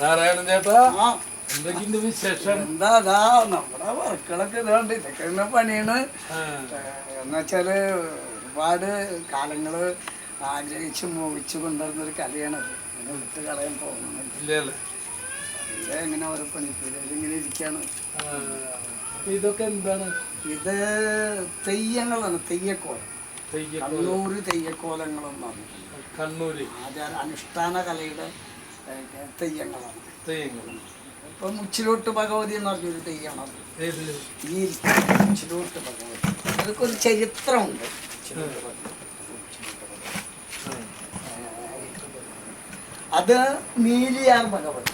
നാരായണൻ ചേട്ടാ എന്തൊക്കെയുണ്ട് വിശേഷം? എന്താ അതാ നമ്മുടെ വർക്കുകളൊക്കെ ഇതുണ്ട് ഇതൊക്കെ തന്നെ പണിയാണ്. എന്നുവെച്ചാൽ ഒരുപാട് കാലങ്ങൾ ആഗ്രഹിച്ച് മോഹിച്ചു കൊണ്ടുവരുന്ന ഒരു കലയാണത്. ഇങ്ങനെ വിട്ട് കളയാൻ ഇത് എങ്ങനെ ഓരോ പണിക്കൂലികൾ ഇങ്ങനെ ഇരിക്കാണ്. ഇതൊക്കെ എന്താണ്? ഇത് തെയ്യങ്ങളാണ് തെയ്യക്കോലം. കണ്ണൂര് കണ്ണൂര് പറഞ്ഞു കണ്ണൂര്. ആചാര അനുഷ്ഠാന കലയുടെ തെയ്യങ്ങളാണ്. തെയ്യങ്ങൾ ഇപ്പം മുച്ചിലോട്ട് ഭഗവതി എന്ന് പറഞ്ഞൊരു തെയ്യമാണത് ഏതിൽ? ഈ മുച്ചിലോട്ട് ഭഗവതി. അതൊക്കെ ഒരു ചരിത്രമുണ്ട് അത് നീലിയാർ ഭഗവതി.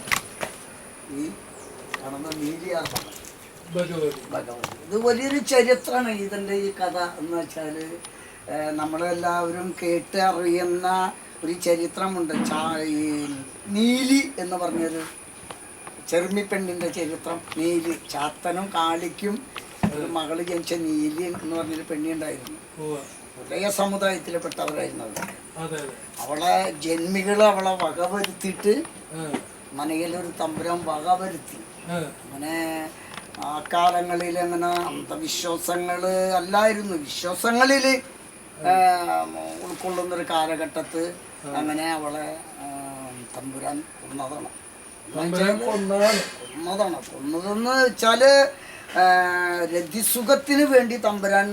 ഈ കാണുന്ന നീലിയാർ ഭഗവതി. ഭഗവതി. ഇത് വലിയൊരു ചരിത്രമാണ് ഇതിന്റെ ഈ കഥ എന്ന് വെച്ചാൽ നമ്മളെല്ലാവരും കേട്ട് അറിയുന്ന ഒരു ചരിത്രമുണ്ട്. ചാ ഈ നീലി എന്ന് പറഞ്ഞൊരു ചെറുമിപ്പെണ്ണിന്റെ ചരിത്രം. നീലി ചാത്തനും കാളിക്കും ഒരു മകൾ ജനിച്ച നീലി എന്ന് പറഞ്ഞൊരു പെണ്ണിയുണ്ടായിരുന്നു. ഒരേ സമുദായത്തിൽപ്പെട്ടവരായിരുന്നു അതെ അവളെ ജന്മികൾ അവളെ വകവരുത്തിയിട്ട് മനയിലൊരു തമ്പുരാൻ വകവരുത്തി. വരുത്തി അങ്ങനെ ആ കാലങ്ങളിൽ അങ്ങനെ അന്ധവിശ്വാസങ്ങൾ അല്ലായിരുന്നു. വിശ്വാസങ്ങളിൽ ഉൾക്കൊള്ളുന്നൊരു കാലഘട്ടത്ത് അങ്ങനെ അവളെ തമ്പുരാൻ കൊന്നതാണ്. കൊന്നതാണ്. കൊന്നതെന്ന് വെച്ചാൽ രതിസുഖത്തിന് വേണ്ടി തമ്പുരാൻ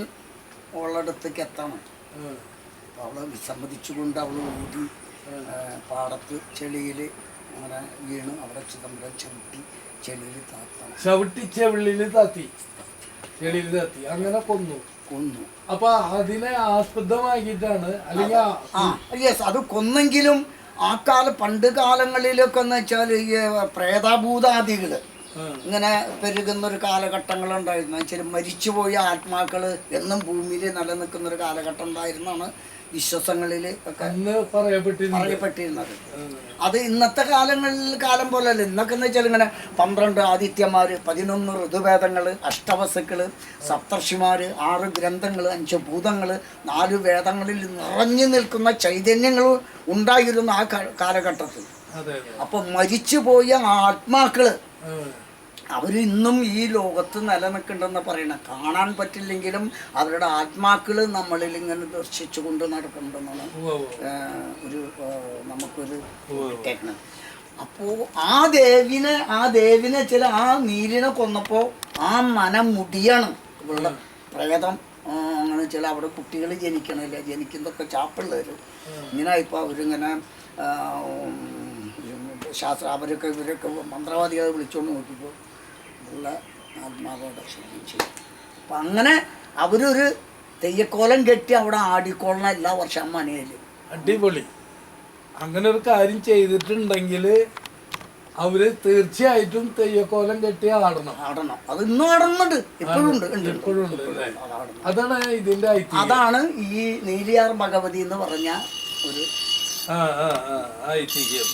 അവളടുത്തേക്ക് എത്തണം. അവൾ വിസമ്മതിച്ചുകൊണ്ട് അവൾ ഓടി പാടത്ത് ചെളിയിൽ അങ്ങനെ വീണ് അവിടെ ചിദംബരം ചവിട്ടി ചെളിയിൽ താത്തണം ചവിട്ടി ചെവിളിൽ താത്തി. ചെളിയിൽ താത്തി. അങ്ങനെ കൊന്നു. കൊന്നു. അപ്പൊ അതിനെ ആസ്പദമാക്കിയിട്ടാണ് അല്ലെങ്കിൽ യെസ് അത് കൊന്നെങ്കിലും ആ കാല പണ്ട് കാലങ്ങളിലൊക്കെ എന്ന് വെച്ചാൽ ഈ പ്രേതാഭൂതാദികൾ ഇങ്ങനെ പെരുകുന്ന ഒരു കാലഘട്ടങ്ങളുണ്ടായിരുന്നു. വെച്ചാൽ മരിച്ചുപോയ ആത്മാക്കൾ എന്നും ഭൂമിയിൽ നിലനിൽക്കുന്ന ഒരു കാലഘട്ടം ഉണ്ടായിരുന്നാണ് വിശ്വാസങ്ങളിൽ ഒക്കെ പറയപ്പെട്ടിരുന്നത്. അത് ഇന്നത്തെ കാലങ്ങളിൽ കാലം പോലെയല്ല ഇന്നൊക്കെ എന്ന് വെച്ചാൽ ഇങ്ങനെ പന്ത്രണ്ട് ആദിത്യന്മാർ പതിനൊന്ന് ഋതുവേദങ്ങൾ അഷ്ടവസുക്കൾ സപ്തർഷിമാർ ആറ് ഗ്രന്ഥങ്ങൾ അഞ്ച് ഭൂതങ്ങൾ നാല് വേദങ്ങളിൽ നിറഞ്ഞു നിൽക്കുന്ന ചൈതന്യങ്ങൾ ഉണ്ടായിരുന്നു ആ കാലഘട്ടത്തിൽ. അപ്പോൾ മരിച്ചുപോയ ആത്മാക്കൾ അവർ ഇന്നും ഈ ലോകത്ത് നിലനിൽക്കുന്നുണ്ടെന്ന് പറയണം. കാണാൻ പറ്റില്ലെങ്കിലും അവരുടെ ആത്മാക്കൾ നമ്മളിൽ ഇങ്ങനെ ദർശിച്ചു കൊണ്ട്. ഏഹ് ഒരു നമുക്കൊരു ഇട്ടേക്കണം അപ്പോ ആ ദേവിനെ ആ ദേവിനെ ചില ആ നീലിനെ കൊന്നപ്പോൾ ആ മനം മുടിയാണ് ഇവളുടെ പ്രേതം. അങ്ങനെ ചില അവിടെ കുട്ടികൾ ജനിക്കണില്ല ജനിക്കുന്നതൊക്കെ ചാപ്പിള്ളവർ ഇങ്ങനെ ഇപ്പോൾ അവരിങ്ങനെ ശാസ്ത്ര അവരൊക്കെ ഇവരൊക്കെ മന്ത്രവാദികളെ വിളിച്ചുകൊണ്ട് നോക്കിയപ്പോൾ ഉള്ള ആത്മാവോടെ ചെയ്യും. അപ്പം അങ്ങനെ അവരൊരു തെയ്യക്കോലം കെട്ടി അവിടെ ആടിക്കോളണം എല്ലാ വർഷം മനയിൽ അടിപൊളി. അങ്ങനെ ഒരു കാര്യം ചെയ്തിട്ടുണ്ടെങ്കിൽ അവർ തീർച്ചയായിട്ടും തെയ്യക്കോലം കെട്ടി ആടണം. ആടണം. അത് ഇന്നും ആടുന്നുണ്ട് ഇപ്പോഴും ഉണ്ട്. ഇപ്പോഴും ഉണ്ട്. അതാണ് ഇതിന്റെ ഐതിഹ്യം. അതാണ് ഈ നീലിയാർ ഭഗവതി എന്ന് പറഞ്ഞ ഒരു ആ ആ ആ ഐതിഹ്യം.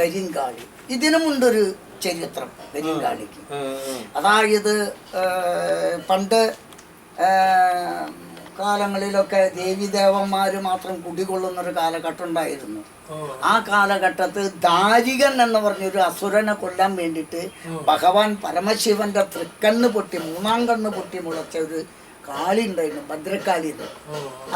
കരിങ്കാളി. ഇതിനുമുണ്ടൊരു ചരിത്രം ആ. അതായത് പണ്ട് കാലങ്ങളിലൊക്കെ ദേവിദേവന്മാർ മാത്രം കുടികൊള്ളുന്നൊരു കാലഘട്ടം ഉണ്ടായിരുന്നു ആ കാലഘട്ടത്ത് ദാരികൻ എന്ന് പറഞ്ഞൊരു അസുരനെ കൊല്ലാൻ വേണ്ടിയിട്ട് ഭഗവാൻ പരമശിവന്റെ തൃക്കണ്ണ് പൊട്ടി മൂന്നാം കണ്ണ് പൊട്ടി മുളച്ച ഒരു കാളി ഉണ്ടായിരുന്നു ഭദ്രകാളി എന്ന്.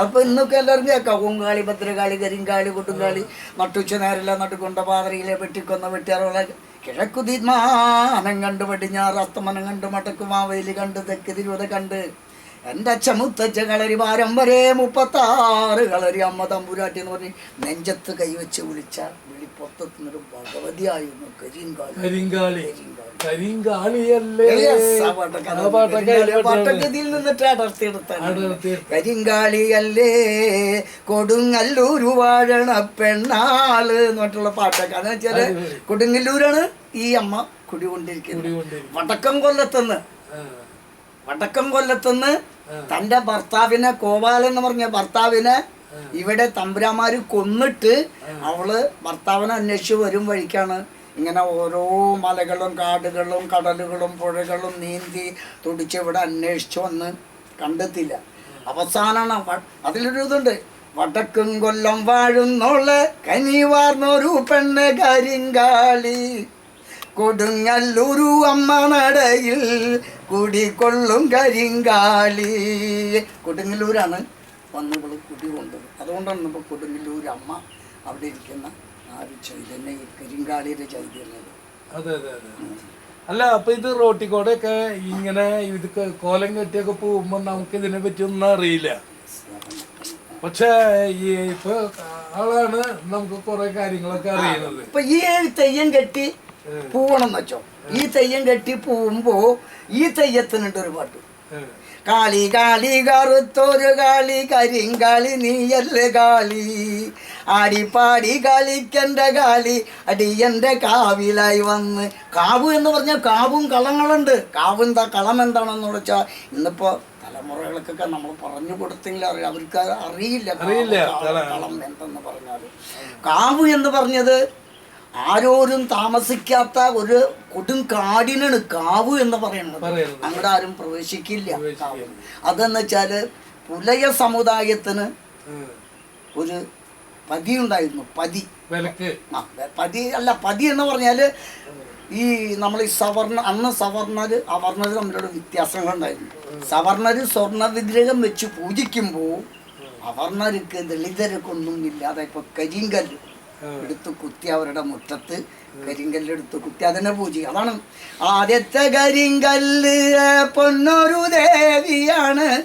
അപ്പൊ ഇന്നൊക്കെ എല്ലാവർക്കും കേൾക്കാം കൂങ്കാളി ഭദ്രകാളി കരിങ്കാളി കൊട്ടുംകാളി നട്ടുച്ച നേരില്ല നട്ടുകൊണ്ട പാതറിയിലെ വെട്ടിക്കൊന്ന വെട്ടിയാറുള്ള കിഴക്കുതിമാനം കണ്ട് പടിഞ്ഞാറ് അസ്തമനം കണ്ട് മടക്കുമാവേലി കണ്ട് തെക്ക് തിരുവത കണ്ട്. എന്റെ അച്ഛമുത്തച്ഛ കളരി വാരം വരെ മുപ്പത്താറ് കളരി അമ്മ തമ്പുരാട്ടി എന്ന് പറഞ്ഞ് നെഞ്ചത്ത് കൈവച്ച് വിളിച്ച വിളിപ്പൊത്തത്തിനൊരു ഭഗവതിയായിരുന്നു കരിങ്കാളി. കരിങ്കാളി. കരിങ്കാളിയല്ലേ? നിന്നിട്ട് അടർത്തിയെടുത്താണ്. കൊടുങ്ങല്ലൂരു വാഴണ പെണ്ണാൾ എന്ന് പറഞ്ഞിട്ടുള്ള പാട്ടൊക്കെ. അതെന്ന് വെച്ചാൽ. കൊടുങ്ങല്ലൂരാണ് ഈ അമ്മ കുടികൊണ്ടിരിക്കുന്നത്. കുടികൊണ്ടിരിക്കുന്നത്. വടക്കം കൊല്ലത്തുനിന്ന് വടക്കം കൊല്ലത്തുനിന്ന് തന്റെ ഭർത്താവിനെ കോവാലൻ എന്ന് പറഞ്ഞ ഭർത്താവിനെ ഇവിടെ തമ്പുരാമാര് കൊന്നിട്ട് അവൾ ഭർത്താവിനെ അന്വേഷിച്ച് വരും വഴിക്കാണ് ഇങ്ങനെ ഓരോ മലകളും കാടുകളും കടലുകളും പുഴകളും നീന്തി തുടിച്ച് ഇവിടെ അന്വേഷിച്ച് വന്ന് കണ്ടെത്തില്ല അവസാനമാണ് അതിലൊരു ഇതുണ്ട്. വടക്കും കൊല്ലം വാഴുന്നോൾ കനിവാർന്നൊരു പെണ്ണ് കരിങ്കാളി കൊടുങ്ങല്ലൂരു അമ്മ നടയിൽ കുടികൊള്ളും കരിങ്കാളി. കൊടുങ്ങല്ലൂരാണ് വന്നുകൾ കുടി കൊണ്ടത്. അതുകൊണ്ടാണ് ഇപ്പോൾ കൊടുങ്ങല്ലൂർ അമ്മ അവിടെ ഇരിക്കുന്ന ആ ഒരു ചൈതന്യ ഈ കരിങ്കാളിയുടെ ചൈതന്യം അതെ അതെ അതെ. അല്ല അപ്പൊ ഇത് റോട്ടിക്കോടെ ഒക്കെ ഇങ്ങനെ ഇത് കോലം കെട്ടിയൊക്കെ പോകുമ്പോ നമുക്ക് ഇതിനെ പറ്റി ഒന്നും അറിയില്ല. പക്ഷെ ഈ ഇപ്പൊ ആളാണ് നമുക്ക് കുറെ കാര്യങ്ങളൊക്കെ അറിയുന്നത്. ഇപ്പൊ ഈ തെയ്യം കെട്ടി പൂവണം വെച്ചോ. ഈ തെയ്യം കെട്ടി പോകുമ്പോ ഈ തെയ്യത്തിനുണ്ട് ഒരു പാട്ട്. കാളി കാളി കറുത്തൊരു കാളി കരിങ്കാളി നീയല്ലേ കാളി? ആടിപ്പാടി കളിക്കന്റെ കാളി? അടിയന്റെ കാവിലായി വന്ന് കാവ് എന്ന് പറഞ്ഞാൽ കാവും കളങ്ങളുണ്ട്. കാവ് എന്താ കളം എന്താണെന്ന് വെച്ചാൽ ഇന്നിപ്പോൾ തലമുറകൾക്കൊക്കെ നമ്മൾ പറഞ്ഞു കൊടുത്തെങ്കിൽ അറിയാം. അവർക്ക് അറിയില്ല. അറിയില്ല. കളം എന്തെന്ന് പറഞ്ഞാൽ കാവ് എന്ന് പറഞ്ഞത് ആരോരും താമസിക്കാത്ത ഒരു കൊടും കാടിനാണ് കാവ് എന്ന് പറയുന്നത്. അങ്ങോട്ട് ആരും പ്രവേശിക്കില്ല. കാവ്. അതെന്ന് വെച്ചാൽ പുലയ സമുദായത്തിന് ഒരു പതി ഉണ്ടായിരുന്നു. പതി. ആ പതി അല്ല പതി എന്ന് പറഞ്ഞാൽ ഈ നമ്മൾ ഈ സവർണ അന്ന് സവർണര് അവർണര് തമ്മിലുള്ള വ്യത്യാസങ്ങളുണ്ടായിരുന്നു സവർണര് സ്വർണ വിഗ്രഹം വെച്ച് പൂജിക്കുമ്പോൾ അവർണർക്ക് ദളിതർക്കൊന്നും ഇല്ലാതെ ഇപ്പൊ കരിങ്കല്ല്. എടുത്ത് കുത്തി അവരുടെ മുറ്റത്ത് കരിങ്കല്ലെടുത്ത് കുത്തി അതിനെ പൂജി. അതാണ് ആദ്യത്തെ കരിങ്കല്ല് പൊന്നൊരു ദേവിയാണ്.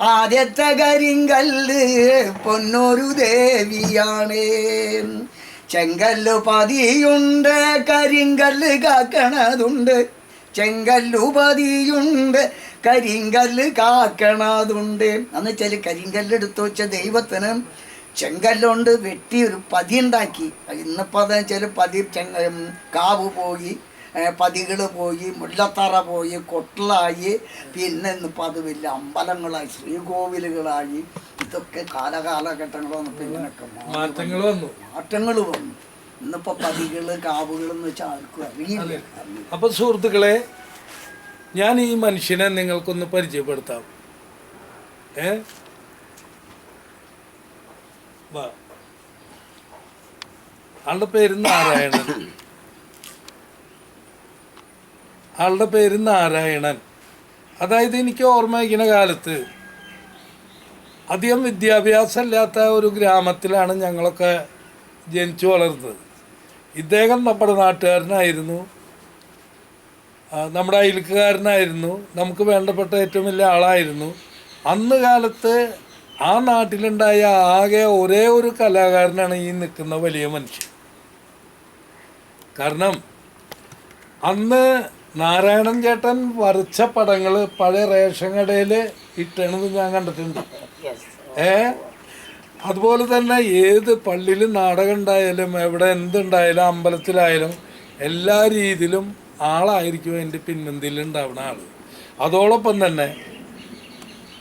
ആദ്യത്തെ കരിങ്കല്ല് പൊന്നൊരു ദേവിയാണ്. ചെങ്കല്ലു പതിയുണ്ട് കരിങ്കല്ല് കാക്കണതുണ്ട്. ചെങ്കല്ലു പതിയുണ്ട് കരിങ്കല്ല് കാക്കണതുണ്ട്. എന്ന് വെച്ചാൽ കരിങ്കല്ല് എടുത്തു വെച്ച ദൈവത്തിന് ചെങ്കല്ലുകൊണ്ട് വെട്ടി ഒരു പതി ഉണ്ടാക്കി ഇന്നിപ്പോൾ അതെന്ന് വെച്ചാൽ പതി ചെങ്ക കാവ് പോയി പതികൾ പോയി മുല്ലത്തറ പോയി കൊട്ടലായി. പിന്നെ ഇന്നിപ്പോൾ അത് വലിയ അമ്പലങ്ങളായി ശ്രീകോവിലുകളായി. ഇതൊക്കെ കാലകാലഘട്ടങ്ങൾ വന്നപ്പോൾ ഇങ്ങനെയൊക്കെ മാറ്റങ്ങൾ വന്നു. മാറ്റങ്ങൾ വന്നു. ഇന്നിപ്പോൾ പതികൾ കാവുകൾ എന്ന് വെച്ചാൽ ആർക്കും അറിയില്ല. അപ്പൊ സുഹൃത്തുക്കളെ ഞാൻ ഈ മനുഷ്യനെ നിങ്ങൾക്കൊന്ന് പരിചയപ്പെടുത്താം. ഏ? ആളുടെ പേര് നാരായണൻ. ആളുടെ പേര് നാരായണൻ. അതായത് എനിക്ക് ഓർമ്മ വയ്ക്കുന്ന കാലത്ത് അധികം വിദ്യാഭ്യാസം ഇല്ലാത്ത ഒരു ഗ്രാമത്തിലാണ് ഞങ്ങളൊക്കെ ജനിച്ചു വളർന്നത്. ഇദ്ദേഹം നമ്മുടെ നാട്ടുകാരനായിരുന്നു. നമ്മുടെ അയൽക്കാരനായിരുന്നു. നമുക്ക് വേണ്ടപ്പെട്ട ഏറ്റവും വലിയ ആളായിരുന്നു. അന്ന് കാലത്ത് ആ നാട്ടിലുണ്ടായ ആകെ ഒരേ ഒരു കലാകാരനാണ് ഈ നിൽക്കുന്ന വലിയ മനുഷ്യൻ. കാരണം അന്ന് നാരായണൻ ചേട്ടൻ വരച്ച പടങ്ങൾ പഴയ റേഷൻ കടയിൽ ഇട്ടണത് ഞാൻ കണ്ടിട്ടുണ്ട്. ഏ? അതുപോലെ തന്നെ ഏത് പള്ളിയിൽ നാടകം ഉണ്ടായാലും എവിടെ എന്തുണ്ടായാലും അമ്പലത്തിലായാലും എല്ലാ രീതിയിലും ആളായിരിക്കും എന്റെ പിൻപന്തിയിൽ ഉണ്ടാവുന്ന ആൾ. അതോടൊപ്പം തന്നെ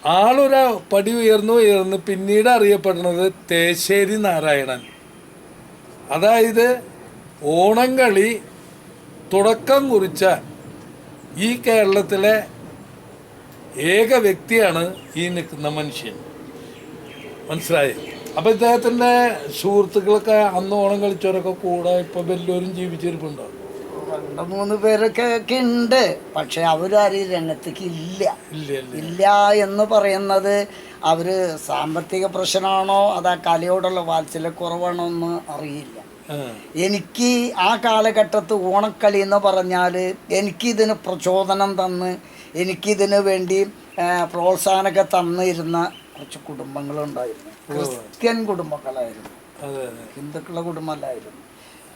ആളൊരു പടി ഉയർന്നു ഉയർന്ന് പിന്നീട് അറിയപ്പെടുന്നത് തേശ്ശേരി നാരായണൻ. അതായത് ഓണം കളി തുടക്കം കുറിച്ച ഈ കേരളത്തിലെ ഏക വ്യക്തിയാണ് ഈ നിൽക്കുന്ന മനുഷ്യൻ. മനസ്സിലായി? അപ്പം ഇദ്ദേഹത്തിന്റെ സുഹൃത്തുക്കളൊക്കെ അന്ന് ഓണം കളിച്ചവരൊക്കെ കൂടെ ഇപ്പോൾ വലിയവരും ജീവിച്ചിരിപ്പുണ്ടോ? രണ്ട് മൂന്ന് പേരൊക്കെ ഒക്കെ ഉണ്ട് പക്ഷെ അവരാരും രംഗത്തേക്ക് ഇല്ല. ഇല്ല എന്ന് പറയുന്നത് അവർ സാമ്പത്തിക പ്രശ്നമാണോ അതാ കലയോടുള്ള വാത്സല്യക്കുറവാണോ എന്ന് അറിയില്ല. എനിക്ക് ആ കാലഘട്ടത്ത് ഓണക്കളി എന്ന് പറഞ്ഞാൽ എനിക്കിതിന് പ്രചോദനം തന്ന് എനിക്കിതിന് വേണ്ടി പ്രോത്സാഹനമൊക്കെ തന്നിരുന്ന കുറച്ച് കുടുംബങ്ങളുണ്ടായിരുന്നു. ക്രിസ്ത്യൻ കുടുംബങ്ങളായിരുന്നു. ഹിന്ദുക്കളുടെ കുടുംബമല്ലായിരുന്നു.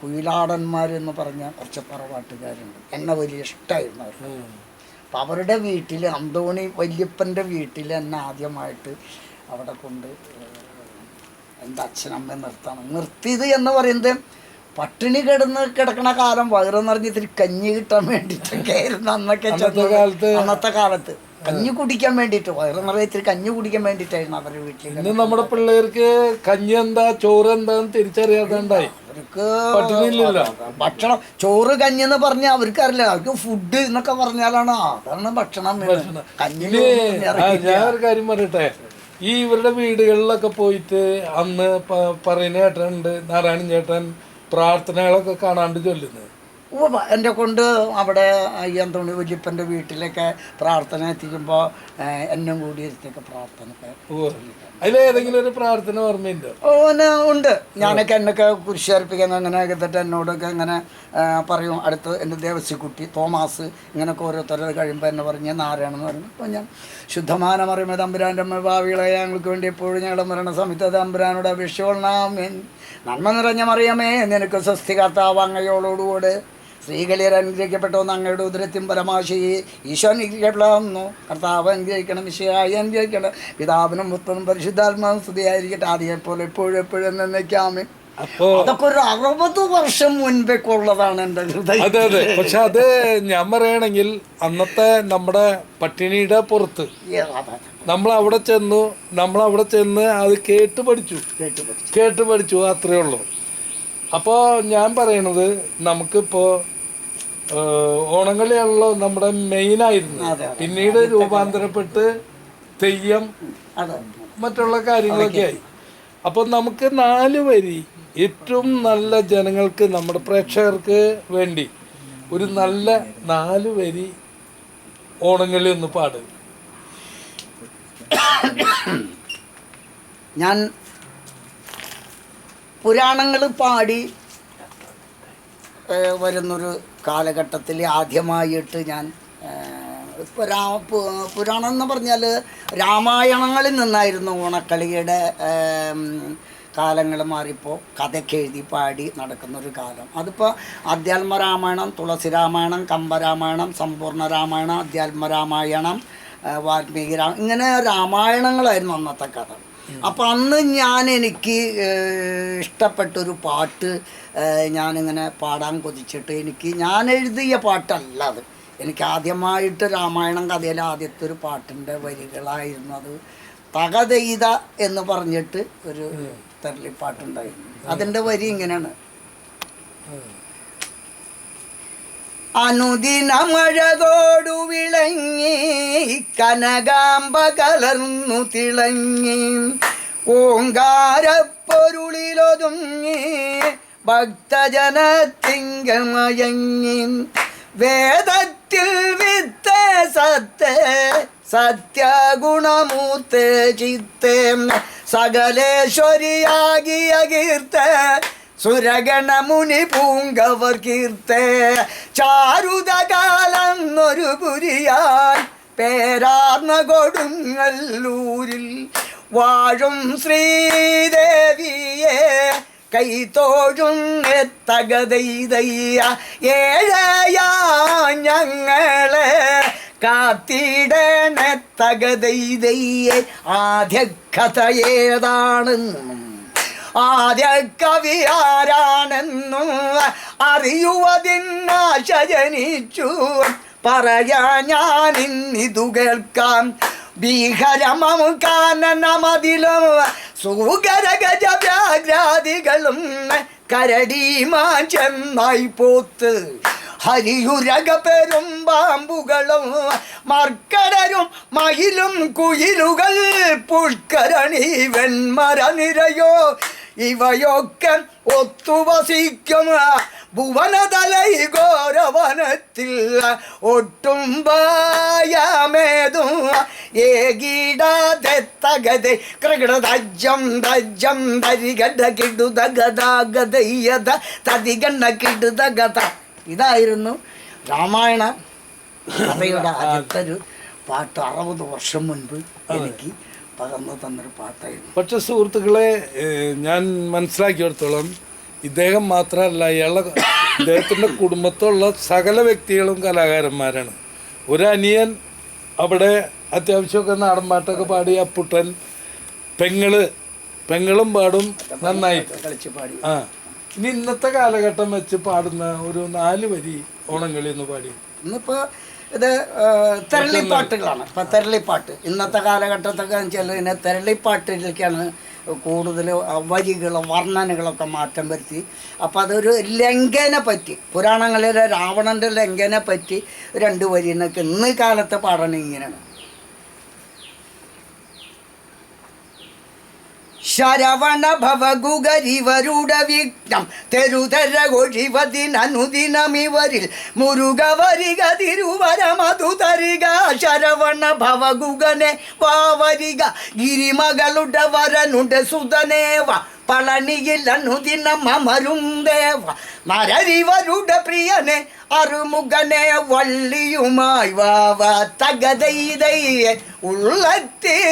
കുയിലാടന്മാർ എന്ന് പറഞ്ഞ കുറച്ച് പറവാട്ടുകാരുണ്ട് എന്നെ വലിയ ഇഷ്ടമായിരുന്നു അവർക്ക്. അപ്പം അവരുടെ വീട്ടിൽ അന്തോണി വല്യപ്പന്റെ വീട്ടിൽ എന്നെ ആദ്യമായിട്ട് അവിടെ കൊണ്ട് എന്റെ അച്ഛനമ്മ നിർത്തണം. നിർത്തിയത് എന്ന് പറയുന്നത് പട്ടിണി കിടന്ന് കിടക്കണ കാലം വയറ് നിറഞ്ഞ് ഇത്തിരി കഞ്ഞി കിട്ടാൻ വേണ്ടിയിട്ടൊക്കെ ആയിരുന്നു അന്നൊക്കെ കാലത്ത് അന്നത്തെ കാലത്ത്. കഞ്ഞി കുടിക്കാൻ വേണ്ടിയിട്ട് വയറ് നിറയെ ഇത്തിരി കഞ്ഞി കുടിക്കാൻ വേണ്ടിയിട്ടായിരുന്നു അവരുടെ വീട്ടിൽ ഇന്ന് നമ്മുടെ പിള്ളേർക്ക് കഞ്ഞി എന്താ ചോറ് എന്താന്ന് തിരിച്ചറിയാതെ ഉണ്ടായി അവർക്ക് പട്ടിണിയില്ലല്ലോ. ഭക്ഷണം ചോറ് കഞ്ഞി എന്ന് പറഞ്ഞാൽ അവർക്ക് അറിയില്ല അവർക്ക് ഫുഡ് എന്നൊക്കെ പറഞ്ഞാലാണ് അതാണ് ഭക്ഷണം എന്ന്. കഞ്ഞി ഇനി ആ, ഞാൻ ഒരു കാര്യം പറയട്ടെ. ഈ ഇവരുടെ വീടുകളിലൊക്കെ പോയിട്ട് അന്ന് പ- പറയുന്ന ചേട്ടനുണ്ട് നാരായണൻ ചേട്ടൻ പ്രാർത്ഥനകളൊക്കെ കാണാണ്ട് ചൊല്ലുന്നത്. എന്റെ കൊണ്ട് അവിടെ ഈ അന്തോണി വല്യപ്പന്റെ വീട്ടിലൊക്കെ പ്രാർത്ഥന എത്തിക്കുമ്പോൾ എന്നും കൂടി ഇരുത്തൊക്കെ പ്രാർത്ഥന ഏതെങ്കിലും ഒരു പ്രാർത്ഥന ഓർമ്മയുണ്ടോ? ഓന ഉണ്ട്. ഞാനൊക്കെ എന്നൊക്കെ കുരിശർപ്പിക്കാൻ അങ്ങനെ എന്നിട്ട് എന്നോടൊക്കെ ഇങ്ങനെ പറയും. അടുത്ത് എന്റെ ദേവസ്വക്കുട്ടി തോമാസ് ഇങ്ങനെയൊക്കെ ഓരോരുത്തരുടെ കഴിയുമ്പോൾ എന്നെ പറഞ്ഞ് നാരായണെന്ന് പറഞ്ഞു അപ്പോൾ ഞാൻ ശുദ്ധമാനം അറിയുമ്പോൾ തമ്പുരാന്റെ അമ്മ ഭാവികളെ ഞങ്ങൾക്ക് വേണ്ടി എപ്പോഴും ഞങ്ങളുടെ മരണ സമയത്ത് തമ്പുരാനോട് അപേക്ഷകൊള്ളാമേൻ നന്മ നിറഞ്ഞ മറിയമേ നിനക്ക് സ്വസ്തി കർത്താവ് സ്ത്രീകളിൽ അനുഗ്രഹിക്കപ്പെട്ടോന്ന് അങ്ങയുടെ ഉദരത്തിൻ പരമാശയെ ഈശോ അനുഗ്രഹിക്കപ്പെടാവുന്നു കർത്താവ് അനുഗ്രഹിക്കണം വിഷയായി അനുഗ്രഹിക്കണം. പിതാവിനും പുത്രനും പരിശുദ്ധാത്മാവും സ്തുതിയായിരിക്കട്ടെ. ആദ്യം പോലെ എപ്പോഴും എപ്പോഴും എന്നേക്കാമേ അതൊക്കെ ഒരു അറുപത് വർഷം മുൻപേക്കുള്ളതാണ് എന്റെ ഹൃദയം. അതെ അതെ. പക്ഷെ അത് ഞാൻ പറയുകയാണെങ്കിൽ അന്നത്തെ നമ്മുടെ പട്ടിണിയുടെ പുറത്ത് നമ്മൾ അവിടെ ചെന്നു നമ്മൾ അവിടെ ചെന്ന് അത് കേട്ട് പഠിച്ചു. കേട്ടു പഠിച്ചു. കേട്ട് പഠിച്ചു അത്രേ ഉള്ളൂ. അപ്പോൾ ഞാൻ പറയണത് നമുക്കിപ്പോൾ ഓണങ്ങളിയാണല്ലോ നമ്മുടെ മെയിനായിരുന്നു. പിന്നീട് രൂപാന്തരപ്പെട്ട് തെയ്യം മറ്റുള്ള കാര്യങ്ങളൊക്കെ ആയി. അപ്പോൾ നമുക്ക് നാല് വരി ഏറ്റവും നല്ല ജനങ്ങൾക്ക് നമ്മുടെ പ്രേക്ഷകർക്ക് വേണ്ടി ഒരു നല്ല നാല് വരി ഓണങ്ങളി ഒന്ന് പാടുക ഞാൻ പുരാണങ്ങൾ പാടി വരുന്നൊരു കാലഘട്ടത്തിൽ ആദ്യമായിട്ട് ഞാൻ ഇപ്പോൾ പുരാ പുരാണം എന്ന് പറഞ്ഞാൽ രാമായണങ്ങളിൽ നിന്നായിരുന്നു ഓണക്കളിയുടെ കാലങ്ങൾ മാറിപ്പോൾ കഥയ്ക്ക് എഴുതി പാടി നടക്കുന്നൊരു കാലം. അതിപ്പോൾ അധ്യാത്മ രാമായണം തുളസി രാമായണം കമ്പരാമായണം സമ്പൂർണ രാമായണം അധ്യാത്മ രാമായണം വാൽമീകി രാമ ഇങ്ങനെ രാമായണങ്ങളായിരുന്നു അന്നത്തെ കഥ. അപ്പം അന്ന് ഞാൻ എനിക്ക് ഇഷ്ടപ്പെട്ടൊരു പാട്ട് ഞാനിങ്ങനെ പാടാൻ കൊതിച്ചിട്ട് എനിക്ക് ഞാൻ എഴുതിയ പാട്ടല്ല അത്. എനിക്ക് ആദ്യമായിട്ട് രാമായണം കഥയിലെ ആദ്യത്തെ ഒരു പാട്ടിന്റെ വരികളായിരുന്നു അത്. തകതെയ്ത എന്ന് പറഞ്ഞിട്ട് ഒരു തെരളിപ്പാട്ടുണ്ടായിരുന്നു. അതിന്റെ വരി ഇങ്ങനെയാണ്. അനുദിന മഴതോടു വിളങ്ങി കനകാമ്പ കലർന്നു തിളങ്ങി. ഓങ്കാരപ്പൊരുളിലൊതുങ്ങി. ഭക്തജനത്തിങ്കമയങ്ങി. വേദത്തിൽ വിത്തേ സത്തേ സത്യഗുണമൂത്തേ ചിത്തേ. സകലേശ്വരിയാകിയ കീർത്തേ സുരഗണമുനി പൂങ്കവർ കീർത്തേ ചാരുതകാലം ഒരു പുരിയാൻ പേരാർന്ന കൊടുങ്ങല്ലൂരിൽ വാഴും ശ്രീദേവിയെ കൈത്തോഴും എത്തകതയ്യ ഏഴയാ ഞങ്ങളെ കാത്തിടണത്തകതൈതയ്യെ ആദ്യ കഥ ഏതാണെന്നും ആദ്യ കവി ആരാണെന്നും അറിയുവതിനാശ ജനിച്ചു. പറയാ ഞാൻ ഇന്നിതു കേൾക്കാം. ഭീകരമം കാനനമതിലും സൂകര ഗജ വ്യാഘ്രാദികളും കരടിമാൻ ചെന്നായി പോത്ത്. ഹരിയുരക പെരും പാമ്പുകളും മർക്കടരും മയിലും കുയിലുകൾ പുഷ്കരണി വെൺമര നിരയോ. ഇവയൊക്കെ ഒത്തുവസിക്കും. ഭുവനതലൈ ഗോരവനത്തിൽ ഒട്ടും ഭയമേതും ഏകീടാതെ തകതെ ധജ്ജം തജ്ജം തരികട കിടുതഗതാഗതയ്യത തതികണ്ണ കിടുതഗത. ഇതായിരുന്നു രാമായണ കഥയുടെ അടുത്തൊരു പാട്ട് അറുപത് വർഷം മുൻപ് എനിക്ക് പകർന്നു തന്നൊരു പാട്ടായിരുന്നു. പക്ഷെ സുഹൃത്തുക്കളെ ഞാൻ മനസ്സിലാക്കിയെടുത്തോളം ഇദ്ദേഹം മാത്രമല്ല ഇയാളുടെ ഇദ്ദേഹത്തിന്റെ കുടുംബത്തുള്ള സകല വ്യക്തികളും കലാകാരന്മാരാണ്. ഒരു അനിയൻ അവിടെ അത്യാവശ്യമൊക്കെ നാടൻപാട്ടൊക്കെ പാടി അപ്പുട്ടൻ പെങ്ങൾ പെങ്ങളും പാടും നന്നായിട്ട് ആ. ഇനി ഇന്നത്തെ കാലഘട്ടം വെച്ച് പാടുന്ന ഒരു നാല് വരി ഓണംകളി എന്ന് പാടി. ഇന്നിപ്പോ ഇത് തെരളിപ്പാട്ടുകളാണ്. ഇപ്പം തെരളിപ്പാട്ട്. ഇന്നത്തെ കാലഘട്ടത്തൊക്കെ വെച്ചാൽ ഇതിനെ തെരളിപ്പാട്ടിലേക്കാണ് കൂടുതൽ വരികൾ വർണനകളൊക്കെ മാറ്റം വരുത്തി. അപ്പോൾ അതൊരു ലംഘനെ പറ്റി പുരാണങ്ങളിലെ രാവണന്റെ ലംഘനെ പറ്റി രണ്ട് വരി എന്നൊക്കെ ഇന്ന് കാലത്തെ പാടണം ഇങ്ങനെയാണ്. ശരവണ ഭവഗുഗരിവരുടെ വിഘ്നം തെരുതര ഒഴിവതിനനുദിനമിവരിൽ മുരുകവരിക തിരുവരമതു തരിക ശരവണ ഭവഗുഗനെ വാവരിക ഗിരിമകളുടെ വരനുണ്ട് സുതനേവ പളനിയിൽ അനുദിനം അമരും ദേവ മരരിവരുടെ പ്രിയനെ അറുമുഖനെ വള്ളിയുമായി വാവ തകതൈതയെ ഉള്ളത്തേലെന്നെന്നും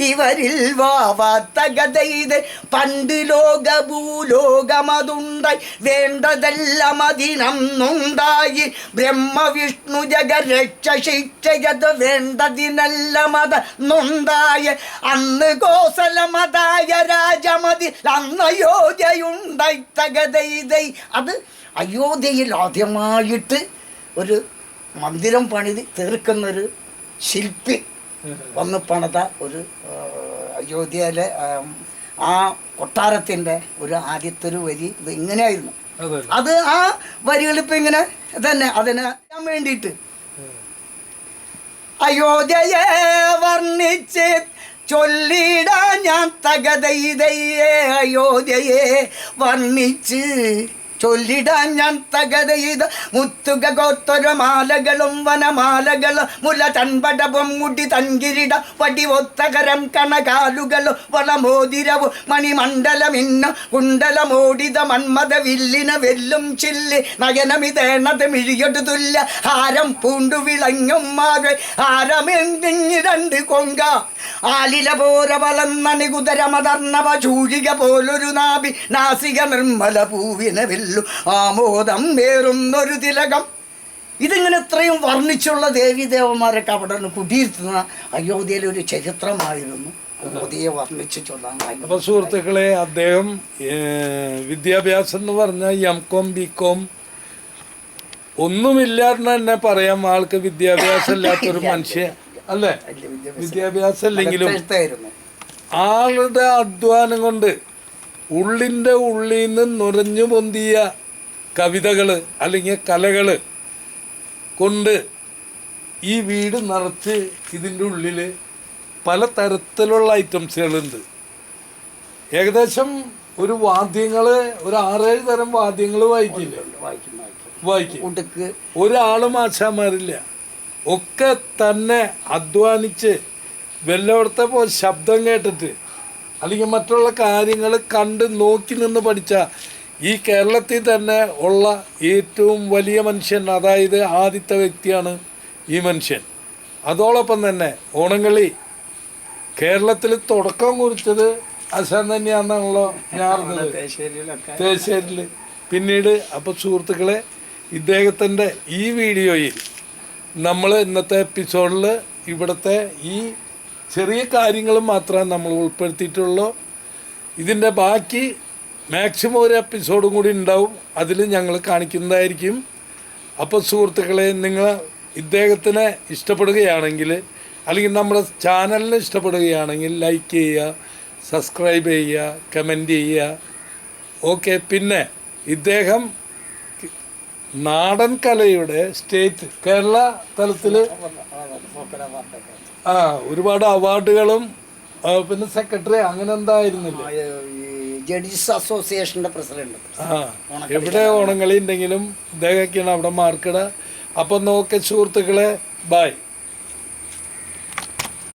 ഇവരിൽ വാവ തകതൈത പണ്ട് ലോക ഭൂലോകമതുണ്ടായി വേണ്ടതെല്ലാം അതിനന്നുണ്ടായി. ബ്രഹ്മവിഷ്ണു ജഗരക്ഷ ശിക്ഷയത് വേണ്ടതിനെല്ലാം അതെന്നുണ്ടായി. അന്ന് കോസലമതായ രാജമതി അന്ന് യോജയുണ്ടായി തകതൈതൈ അത് അയോധ്യയിൽ ആദ്യമായിട്ട് ഒരു മന്ദിരം പണിത് തീർക്കുന്നൊരു ശില്പി വന്ന് പണിത ഒരു അയോധ്യയിലെ ആ, കൊട്ടാരത്തിന്റെ ഒരു ആദ്യത്തെ ഒരു വരി ഇത് ഇങ്ങനെയായിരുന്നു. അതെ. ആ വരികൾ ഇപ്പം ഇങ്ങനെ തന്നെ അതിനെ ഞാൻ വേണ്ടിയിട്ട്. അയോധ്യയെ വർണിച്ച് ചൊല്ലിടാൻ ഞാൻ തകതൈതയെ അയോധ്യയെ വർണിച്ച് ചൊല്ലിടാൻ ഞാൻ തകതയിത മുത്തുക ഗോത്തൊര മാലകളും വനമാലകളും മുല തൻപടവും മുടി തൻകിരിട വടി ഒത്തകരം കണകാലുകളും വളമോതിരവും മണിമണ്ഡലമിന്ന കുണ്ടലമോടിത മന്മത വില്ലിന വെല്ലും ചില്ലി. നയനമിതേണത് മിഴിയൊട്ട് തുല്യ ഹാരം പൂണ്ടു വിളങ്ങും മാകെ ഹാരമെന്തിങ്ങിരണ്ട് കൊങ്ക. ആലില പോര വളന്നണി കുതരമതർണവ ചൂഴിക പോലൊരു നാഭി. നാസിക നിർമ്മല പൂവിന വെല്ലു ആമോദം വേറുന്നൊരു തിലകം. ഇതിങ്ങനെ ഇത്രയും വർണിച്ചുള്ള ദേവീദേവന്മാരൊക്കെ അവിടെ നിന്ന് കുടിയിരുത്തുന്ന അയോധ്യയിലെ ഒരു ചരിത്രമായിരുന്നു. അയോധ്യയെ വർണിച്ച് ചൊല്ലാൻ അപ്പോൾ സുഹൃത്തുക്കളെ അദ്ദേഹം വിദ്യാഭ്യാസം എന്ന് പറഞ്ഞാൽ എം കോം ബി കോം ഒന്നുമില്ലാന്ന് തന്നെ പറയാം ആൾക്ക് വിദ്യാഭ്യാസം ഇല്ലാത്തൊരു മനുഷ്യ അല്ലേ? വിദ്യാഭ്യാസം ഇല്ലെങ്കിലും ആളുടെ അധ്വാനം കൊണ്ട് ഉള്ളിന്റെ ഉള്ളിൽ നിന്ന് നുരഞ്ഞു പൊന്തിയ കവിതകൾ അല്ലെങ്കിൽ കലകൾ കൊണ്ട് ഈ വീട് നിറച്ച് ഇതിന്റെ ഉള്ളിൽ പല തരത്തിലുള്ള ഐറ്റംസുകളുണ്ട്. ഏകദേശം ഒരു വാദ്യങ്ങൾ ഒരു ആറേഴ് തരം വാദ്യങ്ങൾ വായിക്കില്ല? വായിക്കും ഒരാളും ആശാമാരില്ല ഒക്കെ തന്നെ അധ്വാനിച്ച് വല്ലയിടത്തെ പോ ശബ്ദം കേട്ടിട്ട് അല്ലെങ്കിൽ മറ്റുള്ള കാര്യങ്ങൾ കണ്ട് നോക്കി നിന്ന് പഠിച്ച ഈ കേരളത്തിൽ തന്നെ ഉള്ള ഏറ്റവും വലിയ മനുഷ്യൻ അതായത് ആദ്യത്തെ വ്യക്തിയാണ് ഈ മനുഷ്യൻ. അതോടൊപ്പം തന്നെ ഓണങ്ങളി കേരളത്തിൽ തുടക്കം കുറിച്ചത് ആശാൻ തന്നെയാണെന്നാണല്ലോ ഞാൻ അറിഞ്ഞത്. പിന്നീട് അപ്പോൾ സുഹൃത്തുക്കളെ ഇദ്ദേഹത്തിന്റെ ഈ വീഡിയോയിൽ നമ്മൾ ഇന്നത്തെ എപ്പിസോഡിൽ ഇവിടുത്തെ ഈ ചെറിയ കാര്യങ്ങൾ മാത്രമേ നമ്മൾ ഉൾപ്പെടുത്തിയിട്ടുള്ളൂ. ഇതിന്റെ ബാക്കി മാക്സിമം ഒരു എപ്പിസോഡും കൂടി ഉണ്ടാവും. അതിൽ ഞങ്ങൾ കാണിക്കുന്നതായിരിക്കും. അപ്പോൾ സുഹൃത്തുക്കളെ നിങ്ങൾ ഇദ്ദേഹത്തിനെ ഇഷ്ടപ്പെടുകയാണെങ്കിൽ അല്ലെങ്കിൽ നമ്മുടെ ചാനലിനെ ഇഷ്ടപ്പെടുകയാണെങ്കിൽ ലൈക്ക് ചെയ്യുക സബ്സ്ക്രൈബ് ചെയ്യുക കമന്റ് ചെയ്യുക. ഓക്കെ പിന്നെ ഇദ്ദേഹം നാടൻ കലയുടെ സ്റ്റേറ്റ് കേരള തലത്തിൽ ആ ഒരുപാട് അവാർഡുകളും ആ, പിന്നെ സെക്രട്ടറി അങ്ങനെ എന്തായിരുന്നില്ല. ജഡ്ജസ് അസോസിയേഷന്റെ പ്രസിഡന്റ്. ആ എവിടെ ഓണങ്ങളി ഉണ്ടെങ്കിലും ഇദ്ദേഹമൊക്കെയാണ് അവിടെ മാർക്കിട. അപ്പം നോക്കെ സുഹൃത്തുക്കളെ ബായ്